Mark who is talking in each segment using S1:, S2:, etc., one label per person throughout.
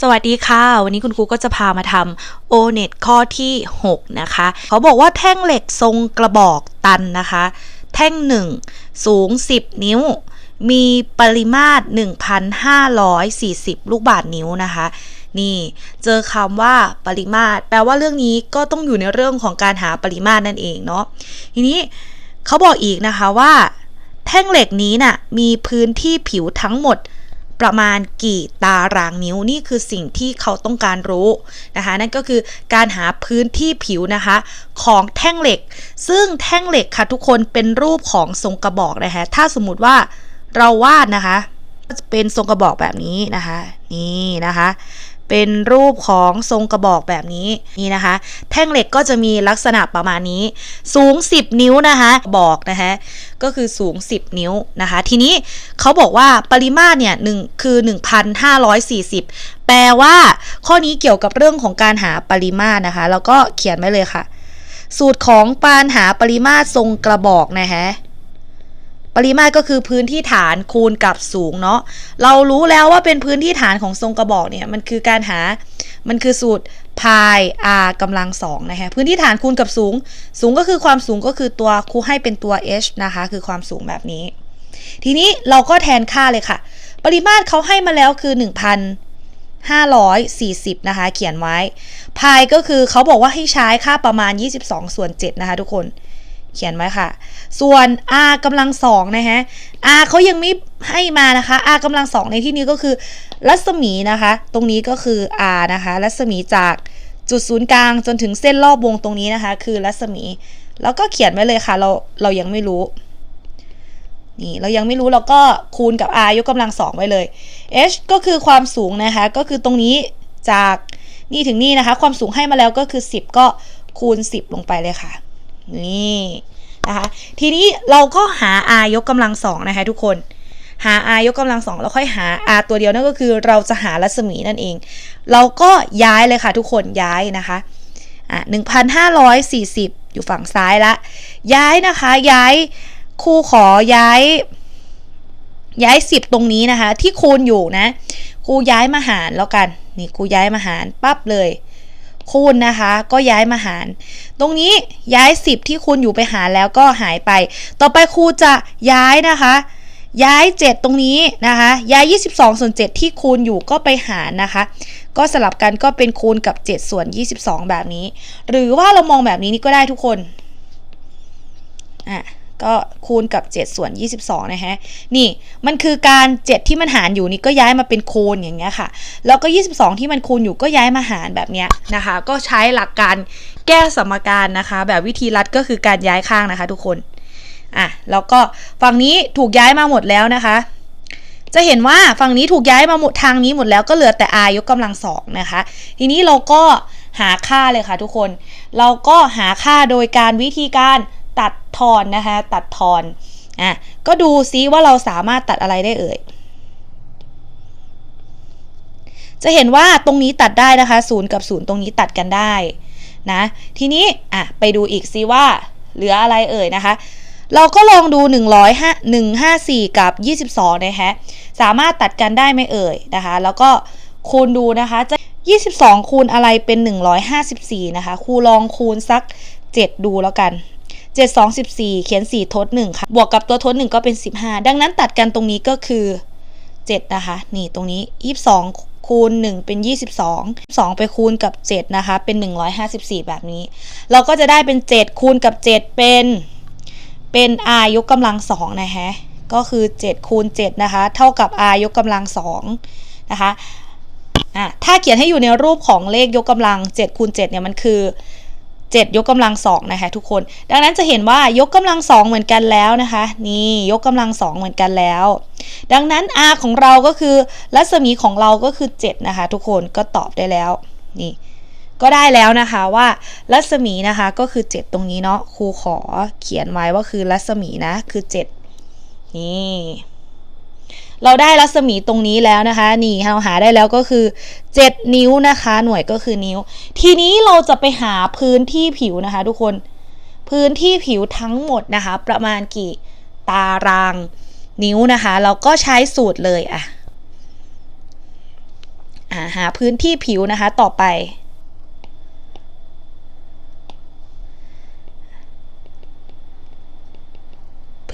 S1: สวัสดีค่ะ วันนี้คุณครูก็จะพามาทำ o n e t ข้อที่ 6 นะคะ เขาบอกว่าแท่งเหล็กทรงกระบอกตันนะคะ แท่ง 1 สูง 10 นิ้ว มีปริมาตร 1,540 ลูกบาศก์นิ้วนะคะ นี่เจอคำว่าปริมาตร แปลว่าเรื่องนี้ก็ต้องอยู่ในเรื่องของการหาปริมาตรนั่นเองเนาะทีนี้เขาบอกอีกนะคะว่า แท่งเหล็กนี้น่ะมีพื้นที่ผิวทั้งหมด ประมาณกี่ตารางนิ้วนี่คือสิ่งที่เขาต้องการรู้นะคะนั่นก็คือการหาพื้นที่ผิวนะคะของแท่งเหล็ก ซึ่งแท่งเหล็กค่ะทุกคนเป็นรูปของทรงกระบอกนะคะถ้าสมมติว่าเราวาดนะคะจะเป็นทรงกระบอกแบบนี้นะคะ นี่นะคะ เป็นรูปของทรงกระบอกแบบนี้นี่นะคะ แท่งเหล็กก็จะมีลักษณะประมาณนี้ สูง 10 นิ้วนะคะบอกนะคะก็คือสูง 10 นิ้วนะคะ ทีนี้เขาบอกว่าปริมาตรเนี่ยหนึ่งคือ 1,540 แปลว่าข้อนี้เกี่ยวกับเรื่องของการหาปริมาตรนะคะ แล้วก็เขียนไว้เลยค่ะ สูตรของการหาปริมาตรทรงกระบอกนะคะ ปริมาตรก็คือพื้นที่ฐานคูณกับสูงเนาะเรารู้แล้วว่าเป็นพื้นที่ฐานของทรงกระบอกเนี่ยมันคือการหา มันคือสูตรพาย r กำลังสองนะคะพื้นที่ฐานคูณกับสูง สูงก็คือความสูงก็คือตัวครูให้เป็นตัว h นะคะ คือความสูงแบบนี้ ทีนี้เราก็แทนค่าเลยค่ะ ปริมาตรเขาให้มาแล้วคือ 1,540 นะคะ เขียนไว้พายก็คือเขาบอกว่าให้ใช้ค่าประมาณ 22 ส่วน 7 นะคะทุกคน เขียนไว้ค่ะ ส่วน r กำลังสองนะฮะ r เขายังไม่ให้มานะคะ r กำลังสองในที่นี้ก็คือ รัศมีนะคะ ตรงนี้ก็คือ r นะคะ รัศมีจากจุดศูนย์กลางจนถึงเส้นรอบวงตรงนี้นะคะ คือรัศมี แล้วก็เขียนไว้เลยค่ะ เราเรายังไม่รู้นี่เรายังไม่รู้เราก็คูณกับ r ยกกำลังสองไว้เลย h ก็คือความสูงนะคะ ก็คือตรงนี้จากนี่ถึงนี่นะคะ ความสูงให้มาแล้วก็คือ 10 ก็คูณ 10 ลงไปเลยค่ะ นี่นะคะทีนี้เราก็หา r ยกกำลังสองนะคะทุกคนหา r ยกกำลังสองแล้วค่อยหา r ตัวเดียวนั่นก็คือเราจะหารัศมีนั่นเอง เราก็ย้ายเลยค่ะทุกคนย้ายนะคะอะหนึ่งพันห้าร้อยสี่สิบอยู่ฝั่งซ้ายละย้ายนะคะย้ายครูขอย้าย ย้ายสิบตรงนี้นะคะ ที่คูณอยู่นะครูย้ายมาหารแล้วกัน นี่ครูย้ายมาหารปั๊บเลย คูณนะคะ ก็ย้ายมาหาร ตรงนี้ย้าย 10 ที่คูณอยู่ไปหารแล้วก็หายไป ต่อไปครูจะย้ายนะคะ ย้าย 7 ตรงนี้นะคะ ย้าย 22 ส่วน 7 ที่คูณอยู่ก็ไปหารนะคะ ก็สลับกันก็เป็นคูณกับ 7 ส่วน 22 แบบนี้ หรือว่าเรามองแบบนี้นี่ก็ได้ทุกคนอะ ก็คูณกับ 7 ส่วน 22 นะฮะ นี่มันคือการ 7 ที่มันหารอยู่นี่ก็ย้ายมาเป็นคูณอย่างเงี้ยค่ะ แล้วก็ 22 ที่มันคูณอยู่ก็ย้ายมาหารแบบเนี้ยนะคะ ก็ใช้หลักการแก้สมการนะคะ แบบวิธีรัดก็คือการย้ายข้างนะคะ ทุกคน อะ แล้วก็ฝั่งนี้ถูกย้ายมาหมดแล้วนะคะจะเห็นว่าฝั่งนี้ถูกย้ายมาหมดทางนี้หมดแล้วก็เหลือแต่ r ยกกำลังสองนะคะ ทีนี้เราก็หาค่าเลยค่ะทุกคน เราก็หาค่าโดยการวิธีการ ตัดทอนนะคะ ตัดทอนอะก็ดูซิว่าเราสามารถตัดอะไรได้เอ่ย จะเห็นว่าตรงนี้ตัดได้นะคะศูนย์กับศูนย์ตรงนี้ตัดกันได้นะ ทีนี้อะไปดูอีกซิว่าเหลืออะไรเอ่ยนะคะ เราก็ลองดู 105 154 กับ 22 นะคะสามารถตัดกันได้ไหมเอ่ยนะคะ แล้วก็คูณดูนะคะ จะ 22 คูณอะไรเป็น 154 นะคะ ครูลองคูณสัก 7 ดูแล้วกัน 7 2 14 เขียน 4 ทด1ค่ะบวกกับตัวทด1ก็เป็น 15 ดังนั้นตัดกันตรงนี้ก็คือ 7 นะคะ นี่ตรงนี้ 22 คูณ 1 เป็น 22 2 ไปคูณกับ 7 นะคะ เป็น 154 แบบนี้ เราก็จะได้เป็น 7 คูณกับ 7 เป็น เป็น r ยกกำลัง 2 นะฮะ ก็คือ 7 คูณ 7 นะคะ เท่ากับ r ยกกำลัง 2 นะคะอะถ้าเขียนให้อยู่ในรูปของเลขยกกำลัง7คูณ7เนี่ยมันคือ 7 ยกกำลังสองนะคะทุกคน ดังนั้นจะเห็นว่ายกกำลังสองเหมือนกันแล้วนะคะ นี่ยกกำลังสองเหมือนกันแล้ว ดังนั้น r ของเราก็คือรัศมีของเราก็คือ 7 นะคะ ทุกคนก็ตอบได้แล้วนี่ก็ได้แล้วนะคะว่ารัศมีนะคะก็คือ 7 ตรงนี้เนาะครูขอเขียนไว้ว่าคือรัศมีนะคือ 7 นี่ เราได้รัศมีตรงนี้แล้วนะคะ นี่เราหาได้แล้วก็คือ 7 นิ้วนะคะ หน่วยก็คือนิ้ว ทีนี้เราจะไปหาพื้นที่ผิวนะคะ ทุกคน พื้นที่ผิวทั้งหมดนะคะ ประมาณกี่ตารางนิ้วนะคะ เราก็ใช้สูตรเลยอะอ่าหาพื้นที่ผิวนะคะต่อไป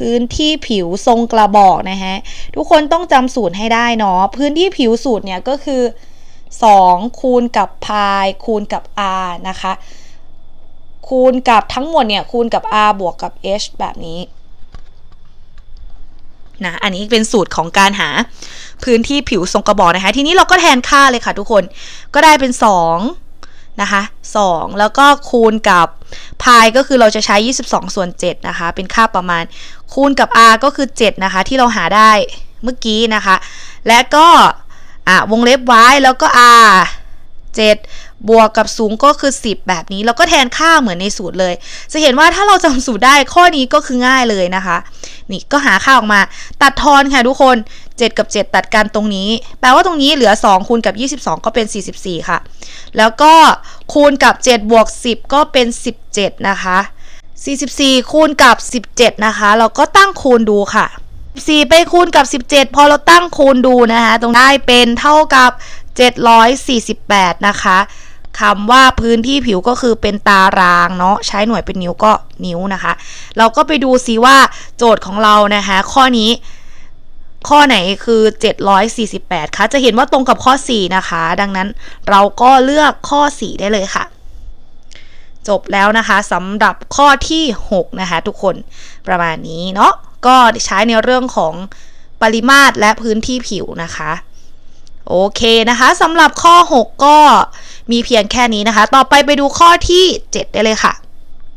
S1: พื้นที่ผิวทรงกระบอกนะฮะ ทุกคนต้องจำสูตรให้ได้เนาะ พื้นที่ผิวสูตรเนี่ยก็คือ 2 คูณกับพายคูณกับ r นะคะ คูณกับทั้งหมดเนี่ยคูณกับ r บวกกับ h แบบนี้นะอันนี้เป็นสูตรของการหาพื้นที่ผิวทรงกระบอกนะคะ ทีนี้เราก็แทนค่าเลยค่ะทุกคน ก็ได้เป็น 2 นะคะ 2 แล้วก็คูณกับพายก็คือเราจะใช้ 22 ส่วน 7 นะคะ เป็นค่าประมาณ คูณกับ r ก็คือ 7 นะคะ ที่เราหาได้เมื่อกี้นะคะ และก็อะวงเล็บไว้แล้วก็ r 7 บวกกับสูงก็คือ 10 แบบนี้ แล้วก็แทนค่าเหมือนในสูตรเลย จะเห็นว่าถ้าเราจำสูตรได้ข้อนี้ก็คือง่ายเลยนะคะ นี่ก็หาค่าออกมา ตัดทอนค่ะทุกคน 7 กับ 7 ตัดกันตรงนี้ แปลว่าตรงนี้เหลือ 2 คูณกับ 22 ก็เป็น 44 ค่ะ แล้วก็คูณกับ 7 บวก 10 ก็เป็น 17 นะคะ 44 คูณกับ 17 นะคะ เราก็ตั้งคูณดูค่ะ4ไปคูณกับ 17 พอเราตั้งคูณดูนะคะ ตรงได้เป็นเท่ากับ 748 นะคะคำว่าพื้นที่ผิวก็คือเป็นตารางเนาะใช้หน่วยเป็นนิ้วก็นิ้วนะคะ เราก็ไปดูซิว่าโจทย์ของเรานะคะ ข้อนี้ข้อไหนคือ 748 คะ จะเห็นว่าตรงกับข้อ 4 นะคะ ดังนั้นเราก็เลือกข้อ 4 ได้เลยค่ะ จบแล้วนะคะสำหรับข้อที่ 6 นะคะ ทุกคนประมาณนี้เนาะก็ใช้ในเรื่องของปริมาตรและพื้นที่ผิวนะคะ โอเคนะคะสำหรับข้อ 6 ก็มีเพียงแค่นี้นะคะ ต่อไปไปดูข้อที่ 7 ได้เลยค่ะ